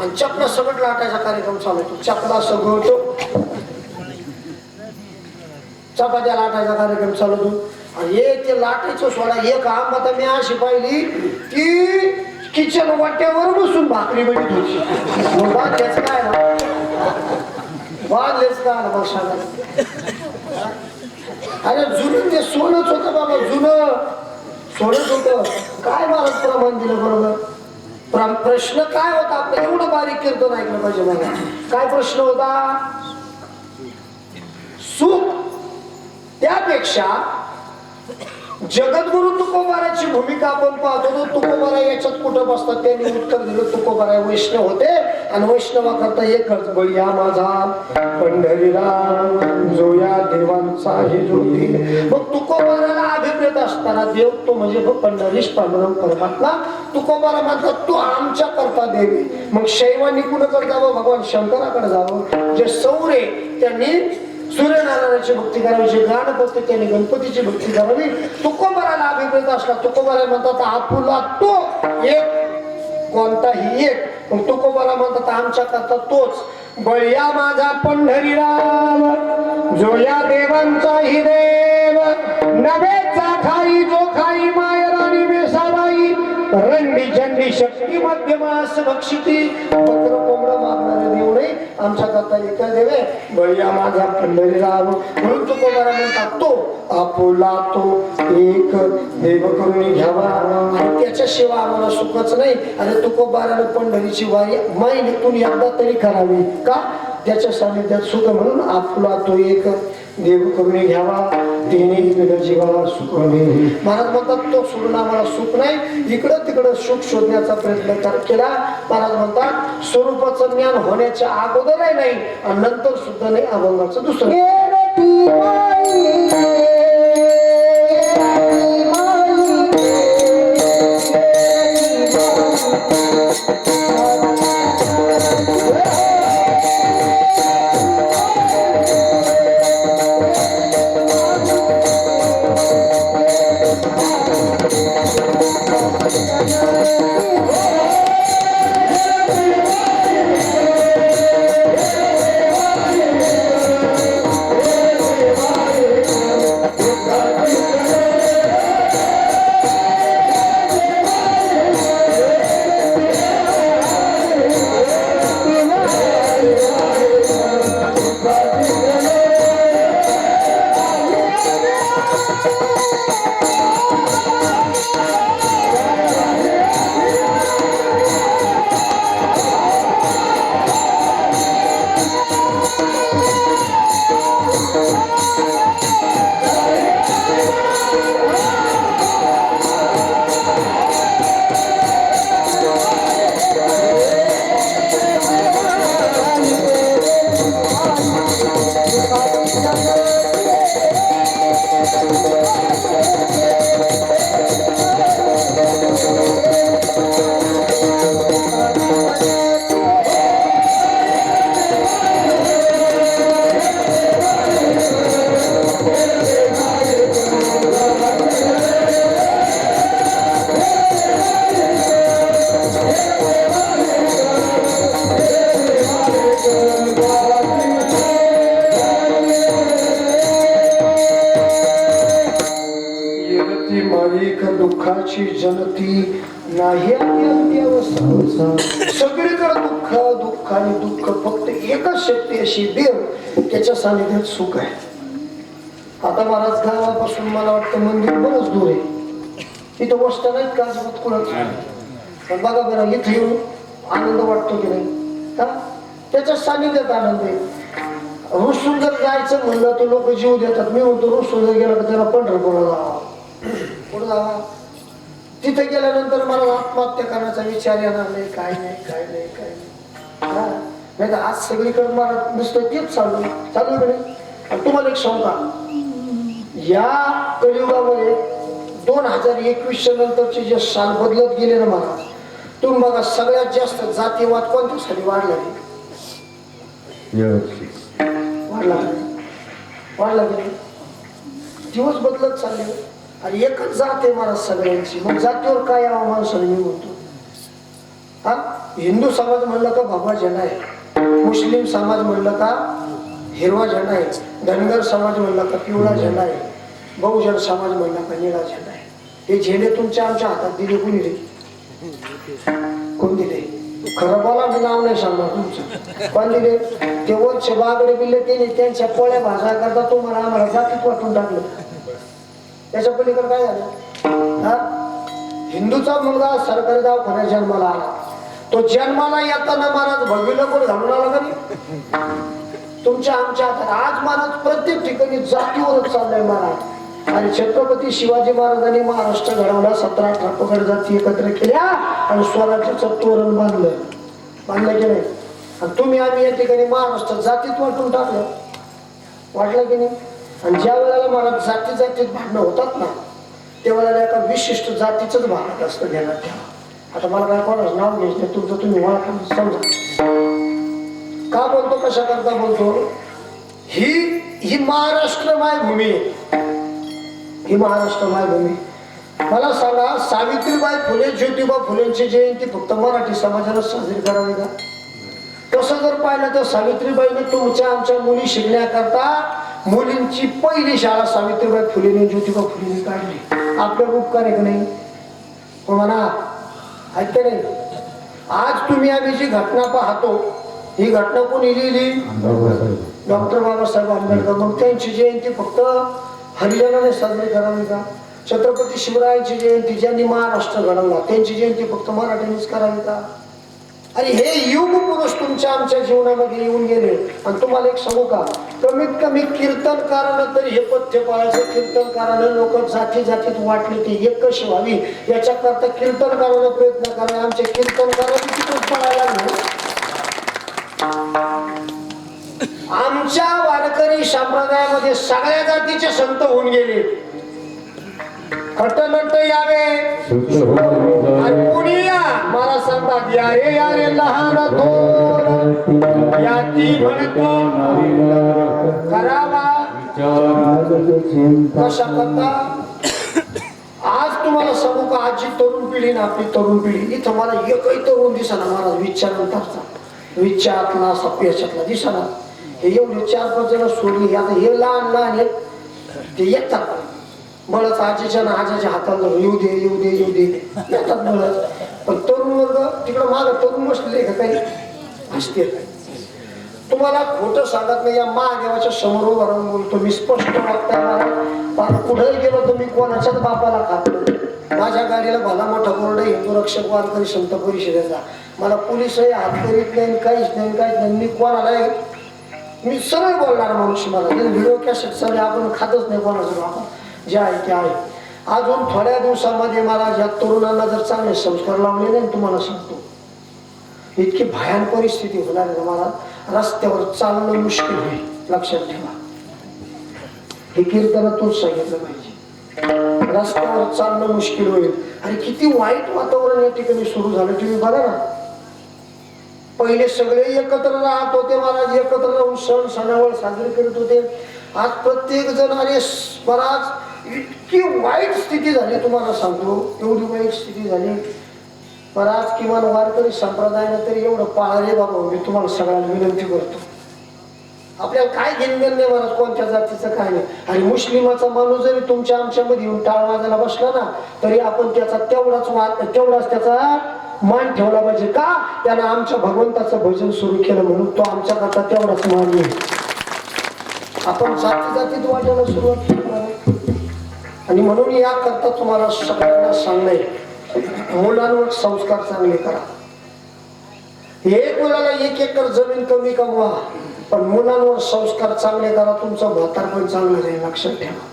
आणि चपला सगट लाटायचा कार्यक्रम चालू होतो. चपला सगट चपात्या लाटायचा कार्यक्रम चालू होतो. आणि हे ते लाटायचं सोडा एक आंब आता मी अशी पाहिली की किचन वाट्यावर बसून भाकरी बनत होती. मग काय ना? वाजलेच का ना मग अरे जुनं ते सोनच होतं बाबा जुनं. सोनच होतं. काय मला प्रमाण दिलं बरोबर? प्रश्न काय होता? एवढं बारीक कीर्तन ऐकलं पाहिजे मला. काय प्रश्न होता? सुख त्यापेक्षा जगद्गुरु तुकोबाराची भूमिका आपण पाहतो. तुकोबारा याच्यात कुठं बसतात? त्यांनी उत्तर दिलं तुकोबारा वैष्णव होते. आणि वैष्णवा करता एकच बळी माझा. पंढरीराम जो या देवांचा हे ज्योती मग तुकोबाराला अभिप्रेत असताना देव तो म्हणजे पंढरीश पांडुरंग परमात्मा. तुकोबारा म्हणतात तू आमच्या करता देवी. मग शैवानी कुणाकडे जावं भगवान शंकराकडे जावं जे सौरे त्यांनी सूर्यनारायणाची भक्ती करावी जे गणपती त्यांनी गणपतीची भक्ती करावी तुकोबाराला अभिप्रेत असला तुकोबारा म्हणतात आपुला तो एक कोणताही एक मग तुकोबारा म्हणतात आमच्या करता तोच. बळ्या माझा पंढरीराम जो या देवांचाही देव. नवेचा खाई जो खाई मायराणी मेसाबाई रंडी झंडी शक्ती मध्यमास भक्षिती पत्र कोंबड मागणारे. देव आमच्या करता एका देवे बळीया माझा पंढरी पंढरीराम म्हणून तुकोबारा म्हणतात तो आपुला तो एक देव करून घ्यावा. आणि त्याच्याशिवाय आम्हाला सुखच नाही. आणि तुकोबारानं पंढरीची वारी महिन्यातून एकदा तरी करावी. का? त्याच्या सानिध्यात सुख म्हणून आपला तो एक देव करून घ्यावा. तिने इकडं जीवाला सुख नाही. महाराज म्हणतात तो सोडून आम्हाला सुख नाही. इकडं तिकडं सुख शोधण्याचा प्रयत्न केला. महाराज म्हणतात स्वरूपाचं ज्ञान होण्याच्या अगोदरही नाही आणि नंतर सुद्धा नाही अभंगाचं दुसरं. दुःखाची जनती नाही आली अंत्यवस्था. सगळीकडे दुःख दुःख आणि दुःख फक्त एकच शक्ती अशी देव त्याच्या सानिध्यात सुख आहे. आता महाराज गावापासून मला वाटतं मंदिर बरंच दूर आहे. तिथं वस्त नाहीत का अजिबात कुणाच? पण बघा बरं इथे येऊन आनंद वाटतो की नाही? का त्याच्या सानिध्यात आनंद आहे. रुसून जर जायचं म्हणलं तर लोक जीव देतात. मी म्हणतो रुसून जर गेला तर त्याला पंढरपूरला जावा. पुढे जावा. तिथे गेल्यानंतर मला आत्महत्या करण्याचा विचार येणार नाही. काय नाही काय नाही काय नाही. हा. नाही तर आज सगळीकडे मला नुसतं तेच चालू चालू आणि तुम्हाला एक सांगता या कलियुगामध्ये दोन हजार एकवीसच्या नंतरचे जे साल बदलत गेले ना मला तुम्ही बघा सगळ्यात जास्त जातीवाद कोणत्यासाठी वाढला वाढला? वाढला नाही? दिवस बदलत चालले. आणि एकच जात आहे मला सगळ्यांची. मग जातीवर काय आव्हान सगळी होतो? म्हणतो हा? हिंदू समाज म्हणलं का भगवा झेंडा आहे. मुस्लिम समाज म्हणलं का हिरवा झेंडा आहे. धनगर समाज म्हणला का पिवळा झेंडा आहे. बहुजन समाज म्हणला का निळा झेंडा आहे. हे झेंडे तुमच्या आमच्या हातात दिले कोणी रे? कोण दिले? खरं बोला मी नाव नाही सांगणार तुमचं. पण दिले? ते वरचे बागडे बिल्ले ते त्यांच्या पोळ्या भाजा करता तुम्हाला आम्हाला जातीत वाटून टाकलं. त्याच्या पलीकडे काय झालं? हा? हिंदूचा मुलगा सरकारी दवाखान्यात जन्माला आला. तो जन्माला येताना महाराज भगवी कोण घालून आला का तुमच्या आमच्या हातात आज महाराज प्रत्येक ठिकाणी जातीवरच चाललाय महाराज. आणि छत्रपती शिवाजी महाराजांनी महाराष्ट्र घडवला सतरा अठरा पगड जाती एकत्र केल्या आणि स्वराज्याचं तोरण बांधलं. बांधलं की नाही? आणि तुम्ही आम्ही या ठिकाणी महाराष्ट्र जातीत वाटून टाकलं. वाटलं की नाही? आणि ज्या वेळेला मला जाती जातीत भांडणं होतात ना त्यावेळेला एका विशिष्ट जातीचंच भांडण असतं घेण्यात ठेवा. आता मला काय कोणाचं नाव घ्यायचं नाही तुमचं तुम्ही ओळखा समजा. का बोलतो कशा करता बोलतो? ही ही महाराष्ट्र मायभूमी. ही महाराष्ट्र मायभूमी. मला सांगा सावित्रीबाई फुले ज्योतिबा फुलेंची जयंती फक्त मराठी समाजाला साजरी करावी का? तसं जर पाहिलं तर सावित्रीबाईने तुमच्या आमच्या मुली शिकण्याकरता मुलींची पहिली शाळा सावित्रीबाई फुलेने ज्योतिबा फुलेने काढली. आपलं उपकार आहे का नाही? हो म्हणा? ऐकते नाही? आज तुम्ही आम्ही जी घटना पाहतो ही घटना कोणी लिहिली? डॉक्टर बाबासाहेब आंबेडकर. मग त्यांची जयंती फक्त हरिजनाने साजरी करावी का? छत्रपती शिवरायांची जयंती ज्यांनी महाराष्ट्र घडवला त्यांची जयंती फक्त मराठ्यांनीच करावी का? आणि हे युग पुरुष तुमच्या आमच्या जीवनामध्ये येऊन गेले. आणि तुम्हाला एक सांगू का? कमीत कमी कीर्तनकारानं तरी हे पथ्य पाळायचं. कीर्तनकारानं लोक जाती जातीत वाटले ते एक कशी व्हावी. याच्याकरता कीर्तनकारानं प्रयत्न करा. आमचे कीर्तनकारांनी तिथून पळायला आमच्या वारकरी संप्रदायामध्ये सगळ्या जातीचे संत होऊन गेले. खटनट यावे. मला सांगतात या रे या रे लहान थोर. या ती म्हणतो कशा करता आज तुम्हाला सांगू का आजची तरुण पिढी ना आपली तरुण पिढी इथं मला एकही तरुण दिसना महाराज विचारांतरचा विचारातला सप्याच्यातला दिसना. हे एवढे चार पाच जण सोडली आता हे लहान लहान आहेत. ते येतात. बळच आजीच्या ना आजीच्या हाताला येऊ दे येऊ दे येऊ दे. येतात बळच पण तरुण वर्ग तिकडं माग तरुण बसलेले का काही? असते तुम्हाला खोटं सांगत नाही या महादेवाच्या समोर उभं राहून बोलतो. मी स्पष्ट वागताय मला पण कुठे गेलो तर मी कोणाच्याच बापाला खात नाही. माझ्या गाडीला भला मोठा बोर्ड हिंदू रक्षक वारकरी संत परिषदेचा. मला पोलिसही हात करीत नाही काहीच नाही काहीच नाही. मी कोणालाही मी सरळ बोलणार माणूस मला. व्हिडिओ कॅसेट सगळे आपण खातच नाही कोणाचं आपण जे आहे ते आहे. अजून थोड्या दिवसामध्ये मला ज्या तरुणांना जर चांगले संस्कार लावले नाही तुम्हाला सांगतो. इतकी भयान परिस्थिती होणार आहे मला. रस्त्यावर चालणं मुश्किल होईल. लक्षात ठेवा. हे कीर्तनातून तूच सांगितलं पाहिजे. रस्त्यावर चालणं मुश्किल होईल. आणि किती वाईट वातावरण या ठिकाणी सुरू झालं. तुम्ही बघा ना. पहिले सगळे एकत्र राहत होते महाराज. एकत्र राहून सण सणावळ साजरे करत होते. आज प्रत्येक जण अरे बराच इतकी वाईट स्थिती झाली तुम्हाला सांगतो. एवढी वाईट स्थिती झाली. पण आज किमान वारकरी संप्रदायानं तरी एवढं पाळले बाबा. मी तुम्हाला सगळ्यांना विनंती करतो. आपल्याला काय घेणं नाही महाराज कोणत्या जातीचं काय नाही. आणि मुस्लिमाचा माणूस जरी तुमच्या आमच्यामध्ये येऊन टाळ वाजायला बसला ना तरी आपण त्याचा तेवढाच वा- तेवढाच त्याचा मान ठेवला पाहिजे का? त्यानं आमच्या भगवंताचं भजन सुरू केलं म्हणून तो आमच्या करता तेवढाच मान येईल आपण जाती जातीत वाटायला सुरुवात केली आणि म्हणून या करता तुम्हाला सगळ्यांना सांगणे मुलांवर संस्कार चांगले करा. एक मुलाला एक एकर जमीन कमी कमवा पण मुलांवर संस्कार चांगले करा तुमचं म्हातारपण चांगलं राहील लक्षात ठेवा.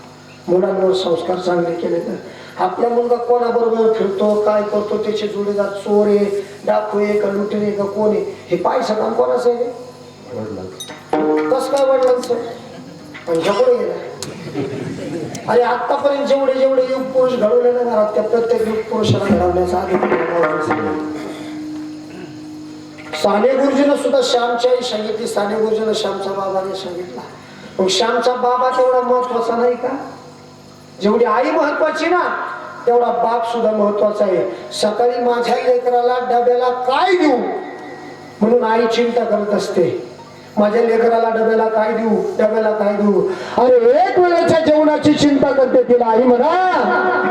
मुलांवर संस्कार चांगले केले तर. आपला मुलगा कोणाबरोबर फिरतो काय करतो त्याचे जोडीदार चोर आहे डाकू आहे का लुटेर आहे का कोण आहे हे पायचं काम कोणाचं आहे? कस काय वडिलांचं? पण झगडे गेला. आणि आतापर्यंत जेवढे जेवढे युग पुरुष घडवले जाणार त्या प्रत्येक युग पुरुषाला घडवण्याचा साने गुरुजीनं सुद्धा श्यामची आई सांगितली साने गुरुजीनं श्यामच्या बाबाने सांगितला. मग श्यामचा बाबा तेवढा महत्त्वाचा नाही का? जेवढी आई महत्वाची ना तेवढा बाप सुद्धा महत्त्वाचा आहे. सकाळी माझ्या लेकराला डब्याला काय देऊ? म्हणून आई चिंता करत असते. माझ्या लेकराला डब्याला काय देऊ डब्याला काय देऊ. अरे एक वेळेच्या जेवणाची चिंता करते तिला आई म्हणा.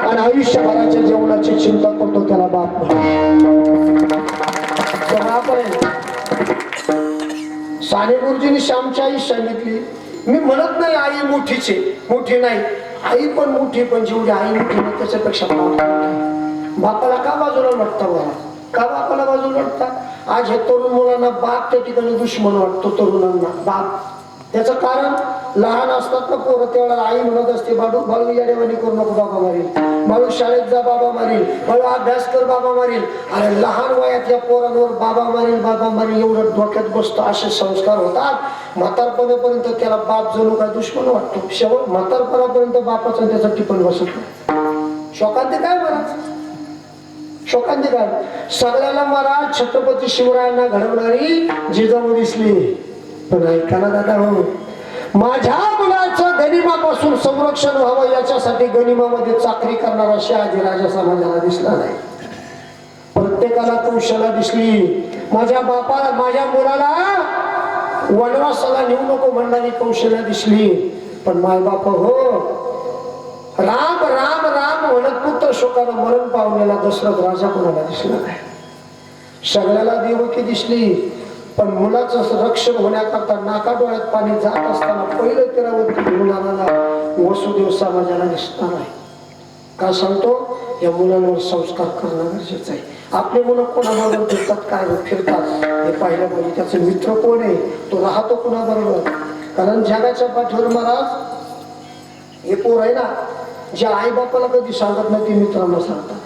आणि आयुष्यभराच्या जेवणाची चिंता करतो त्याला बाप साने गुरुजींनी श्यामची आई सांगितली मी म्हणत नाही आई मोठीचे मोठी नाही. आई पण मोठी पण जेवढी आई मोठी नाही त्याच्यापेक्षा बापाला का बाजूला लढता बघा का बापाला बाजूला वाटतात आज हे तरुण मुलांना बाप त्या ठिकाणी दुश्मन वाटतो तरुणांना. बाप. त्याचं कारण लहान असतात ना पोरं त्यावेळेला आई म्हणत असते बाळू बाळू याडेवाणी करू नको बाबा मारील. बाळू शाळेत जा बाबा मारील. बाळू अभ्यास कर बाबा मारील. अरे लहान वयात या पोरांवर बाबा मारील बाबा मारील एवढं डोक्यात बसतो असे संस्कार होतात. म्हातारपणापर्यंत त्याला बाप जणू काय दुश्मन वाटतो? शेवट म्हातारपणापर्यंत बापाचं त्याचं टिपण बसत शोकांत काय म्हणायचं शोकांती सगळ्याला मला छत्रपती शिवरायांना घडवणारी जिजाऊ दिसली. पण ऐकाना दादा हो. माझ्या मुलाचं गनिमापासून संरक्षण व्हावं याच्यासाठी गनिमामध्ये चाकरी करणारा शहाजी राजा समाजाला दिसला नाही. प्रत्येकाला कौशला दिसली. माझ्या बापाला माझ्या मुलाला वनवासाला नेऊ नको म्हणणारी कौशल्या दिसली. पण माय बाप हो राम राम राम म्हणत पुत्र शोकानं मरण पावलेला दशरथ राजा कोणाला दिसला नाही. सगळ्याला देवकी दिसली पण मुलाचं रक्षण होण्याकरता नाका डोळ्यात पाणी जात असताना पहिलं तेरावरती घेऊन वसुदेव समाजाला दिसणार नाही. का सांगतो? या मुलांवर संस्कार करणं गरजेचं आहे. आपले मुलं कोणाबरोबर फिरतात काय फिरतात? हे पाहिलं म्हणजे पाहिजे त्याचे मित्र कोण आहे? तो राहतो कोणाबरोबर? कारण जगाच्या पाठीवर महाराज हे पोर आहे ना जे आई बापाला कधी सांगत नाही ते मित्रांना सांगतात.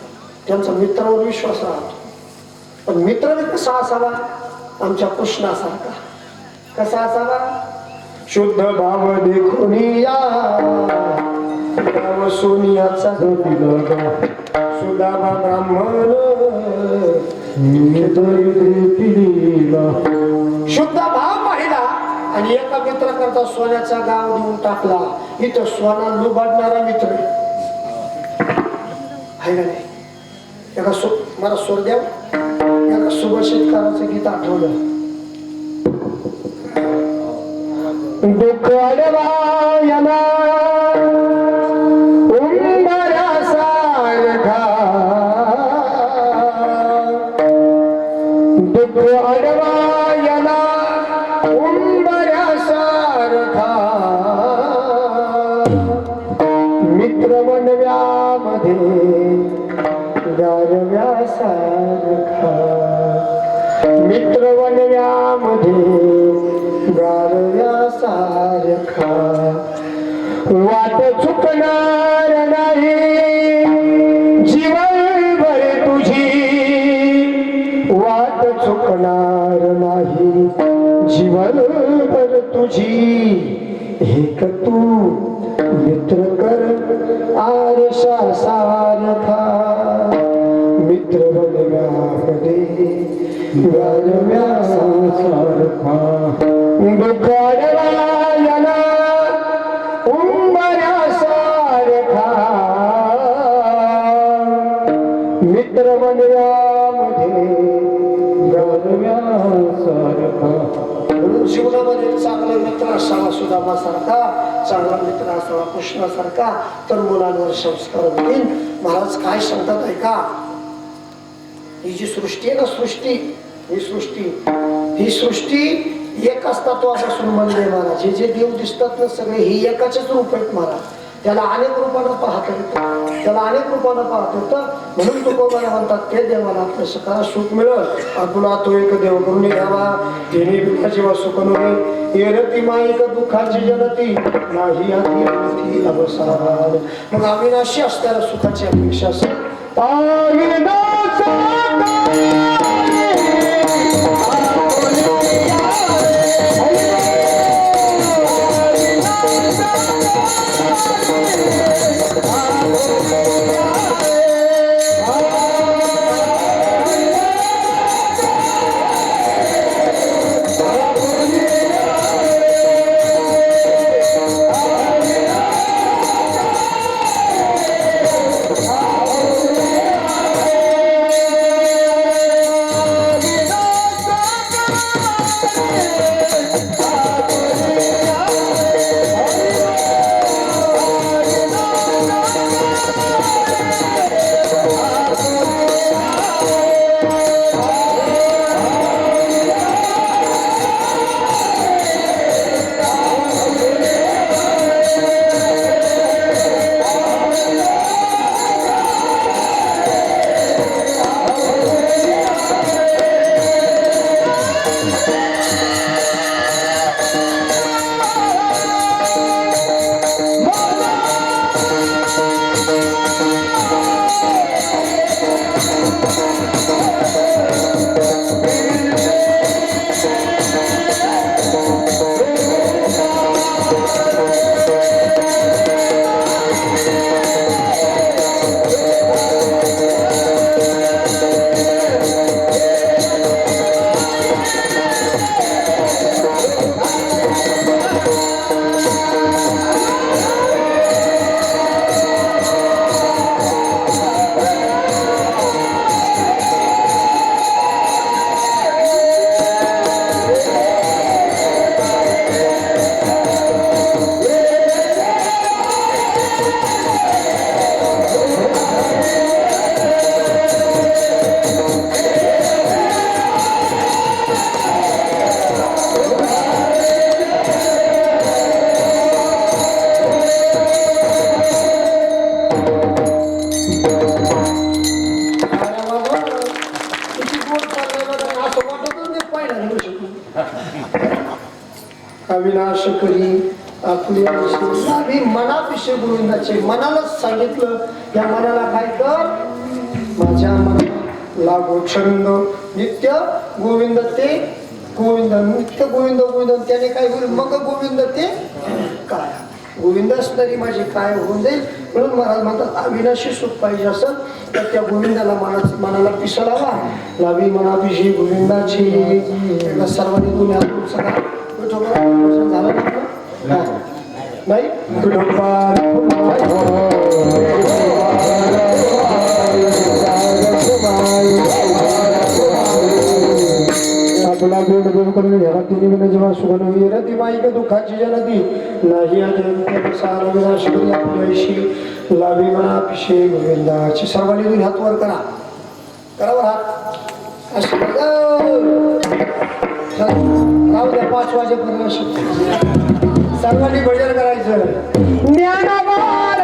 त्यांचा मित्रावर विश्वास राहतो. पण मित्र कसा असावा? आमच्या कृष्णासारखा. कसा असावा? शुद्ध भाव देखून या. सोनियाचा सुदामा ब्राह्मण. शुद्ध भाव पाहिला आणि एका मित्र करता सोन्याचा गाव देऊन टाकला. इथं सोना लुबाडणारा मित्र आहे आहे का नाही? एका सो मला सोड द्या. एका सुभाषितकाराचं गीत आठवलं. दुःख अडवायला वाट चुकणार नाही. जीवनभर तुझी वाट चुकणार नाही. जीवनभर तुझी एक तू मित्र कर आरशा सारखा मित्र बनव्यामध्ये गारव्यासारखा सारखा अडवायला असावा चांगला मित्र असावा कृष्णासारखा तर मुलांवर संस्कार होतील महाराज काय सांगतात ऐका. ही जी सृष्टी आहे ना सृष्टी ही सृष्टी ही सृष्टी एक एकाच तत्वापासून बनले महाराज. हे जे देव दिसतात ना सगळे ही एकाचेच रूप आहेत महाराज. त्याला अनेक रूपानं पाहता त्याला अनेक रूपानं पाहता येतं. म्हणून तुकोबाला म्हणतात ते देवाला आपलं सकाळ सुख मिळत आपला तो एक देव करून घ्यावा. तिने दुःखाची वा सुख नव्हे येरती माईक दुःखाची जनती नाही आधी अवसाद मग अविनाशी अशी असणाऱ्या सुखाची अपेक्षा असेल अविनाश करी आपली मनाविषयी गोविंदाचे मनालाच सांगितलं. या मनाला काय कर? माझ्या मनाला लागो छंद. नित्य गोविंद ते गोविंद नित्य गोविंद गोविंद. त्याने काय होईल मग गोविंद ते काय? गोविंद असणारी माझी काय होऊन जाईल? म्हणून महाराज म्हणतात अविनाशी सुख पाहिजे असं. तर त्या गोविंदाला मना मनाला लावा लावी मनापिशी गोविंदाची एकदा सर्वांनी तुम्ही आपण सगळा झालं नाही? गोड गोड करून तिने जेव्हा सुगण होई रती दुःखाची जनती नाही अजंत्य सार लाभी लावी मना पिशे गोविंदाची सर्वांनी तुम्ही हात वर करा. करावर हात. राहू द्या पाच वाजेपर्यंत. सर्वांनी भजन करायचं. ज्ञानाबाद!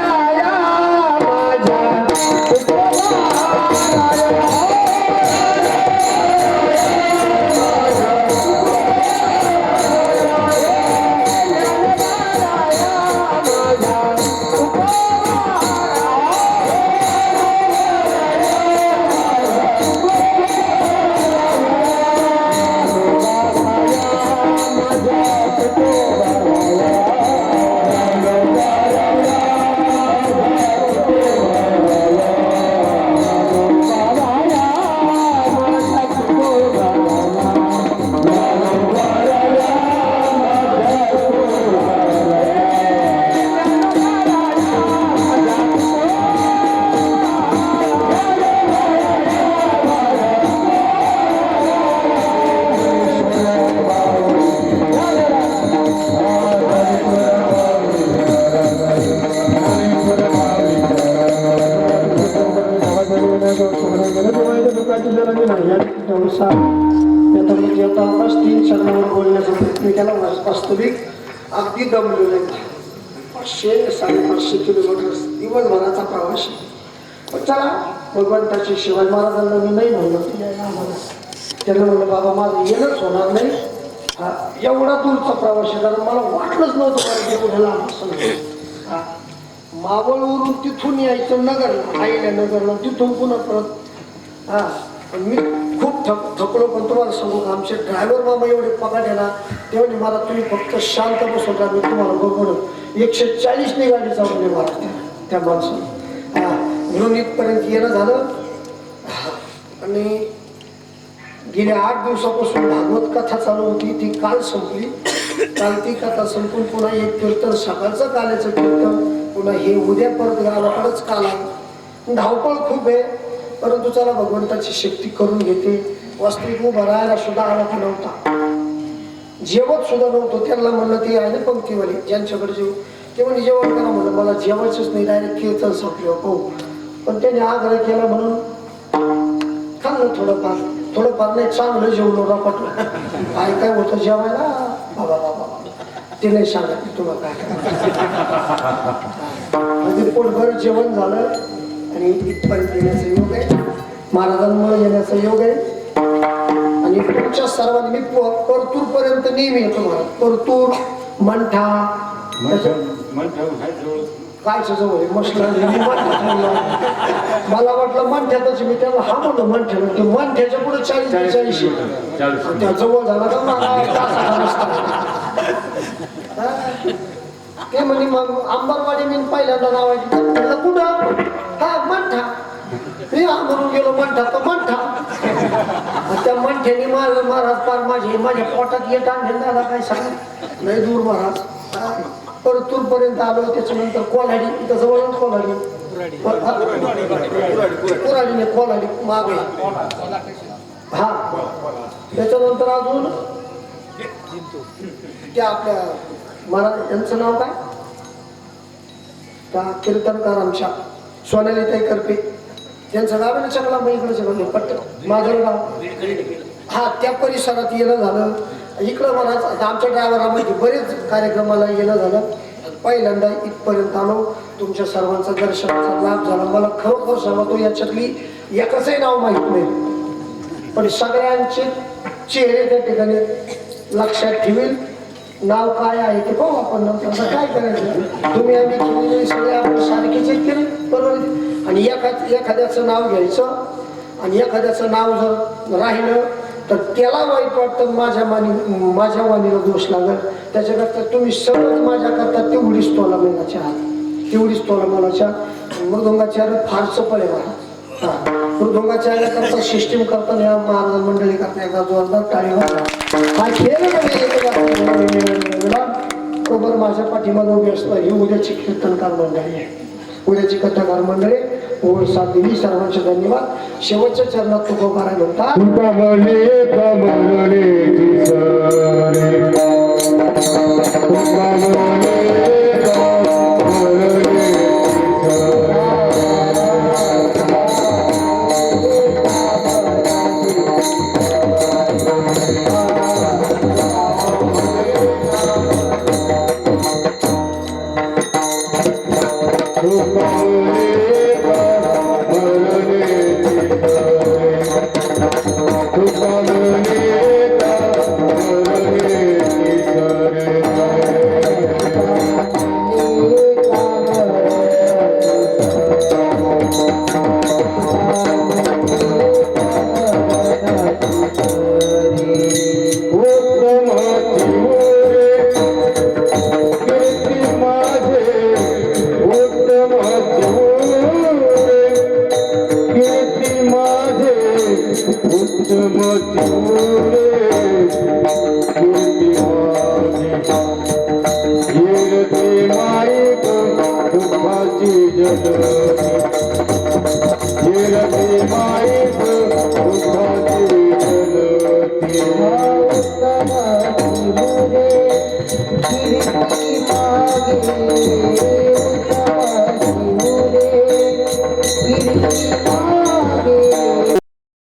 चला. भगवंताचे शिवाजी महाराजांना मी नाही म्हणलं. त्यांना म्हणलं बाबा माझं येणंच होणार नाही. हा, एवढा दूरचा प्रवास आहे कारण मला वाटलंच नव्हतं पाहिजे कुठे लांब असं मावळवरून तिथून यायचं नगरला आईला नगरला तिथून पुन्हा परत. हा मी खूप थक थकलो पण तुम्हाला सांगू आमचे ड्रायव्हर बाबा एवढे पगार ना तेवढे मला तुम्ही फक्त शांत बसून राहा मी तुम्हाला बघून एकशे चाळीसने गाडी चालवली मला त्या- त्या म्हणून इथपर्यंत येणं झालं. आणि गेल्या आठ दिवसापासून भागवत कथा चालू होती ती काल संपली. काल ती कथा संपून पुन्हा एक कीर्तन सकाळचं काल्याचं कीर्तन पुन्हा हे उद्या परत गावाकडेच काल आहे. धावपळ खूप आहे परंतु चला भगवंताची शक्ती करून घेते. वास्तविक उभा राहायला सुद्धा आला नव्हता. जेवत सुद्धा नव्हतं. त्यांना म्हणलं ते आहे ना पंक्तीवाले ज्यांच्याकडे जेव ते म्हणे जेवण करा म्हणलं. मला जेवायचंच नाही डायरेक्ट कीर्तन संपलं. हो पण त्याने आग्रह केला म्हणून. खाल्लं थोडंफार. थोडंफार नाही चांगलं जेवलो रपटलं. काय काय होतं जेवायला? बाबा बाबा तिने ते नाही सांगत तुला काय. म्हणजे पोटभर जेवण झालं आणि इथपर्यंत येण्याचा योग आहे. महाराजांमुळे येण्याचा योग आहे. आणि पुढच्या सर्वांनी मी परतूर पर्यंत नेहमी येतो. मला परतूर मंठा काय मसला मंठ्यात म्हणलो. मला वाटलं मंठ्यातच मी त्याला हा म्हणलो मंठ्या म्हणतो मंठ्याच्या पुढे चाळीस बेचाळीस आणि त्या जवळ झाला मला? ते म्हणे मग अंबरवाडी मी पहिल्यांदा नाव ऐकलं म्हणलं कुठं? हा मंठा. मी म्हणून गेलो मंठा. तर मंठा. त्या मंठ्याने माझं महाराज पार माझे माझ्या पोटात येत आणले दादा काय सांग. लय दूर महाराज. परत पर्यंत आलो त्याच्यानंतर कोल्हाडी इथं जवळ कोल्हाडी. कोराडी नाही कोल्हाडी मागे हा. त्याच्यानंतर अजून त्या आपल्या महाराज यांचं नाव काय? त्या कीर्तनकार आमच्या सोनाली ताई करपे त्यांचं गाव ना चकला मग इकडे पट्ट माझं गाव हा त्या परिसरात येणं झालं. इकडं म्हणाच आता आमच्या ड्रायव्हरामध्ये बरेच कार्यक्रमाला येणं झालं. पहिल्यांदा इथपर्यंत आलो. तुमच्या सर्वांचा दर्शनाचा लाभ झाला. मला खरोखर सांगतो याच्यातली एकाचंही नाव माहीत नाही. पण सगळ्यांचे चेहरे त्या ठिकाणी लक्षात ठेवील. नाव काय आहे ते पाहू आपण नंतर. काय करायचं? तुम्ही आम्ही केलेले सगळे आपण सारखेच आहेत की बरोबर आणि एखाद एखाद्याचं नाव घ्यायचं. आणि एखाद्याचं नाव जर राहिलं तर त्याला वाईट वाटतं माझ्या मानी माझ्या वाणीला दोष लागल. त्याच्याकरता तुम्ही सगळं माझ्याकरता तेवढीच तोला मेनाच्या आहात तेवढीच तोला मनाच्या. मृदुंगाच्या फारसं पडे मला हा. मृदुंगाच्या करता सिस्टीम करताना या महाराज मंडळी करता एकदा जोरदार टाळी हो. हा. खेळ तो माझ्या पाठीमागे उभी असतं ही उद्याची कीर्तनकार मंडळी आहे. उद्याची कथाकार मंडळी. ओळ साथ दिली सर्वांचे धन्यवाद. शेवटच्या चरणात तुकोबारा म्हणतात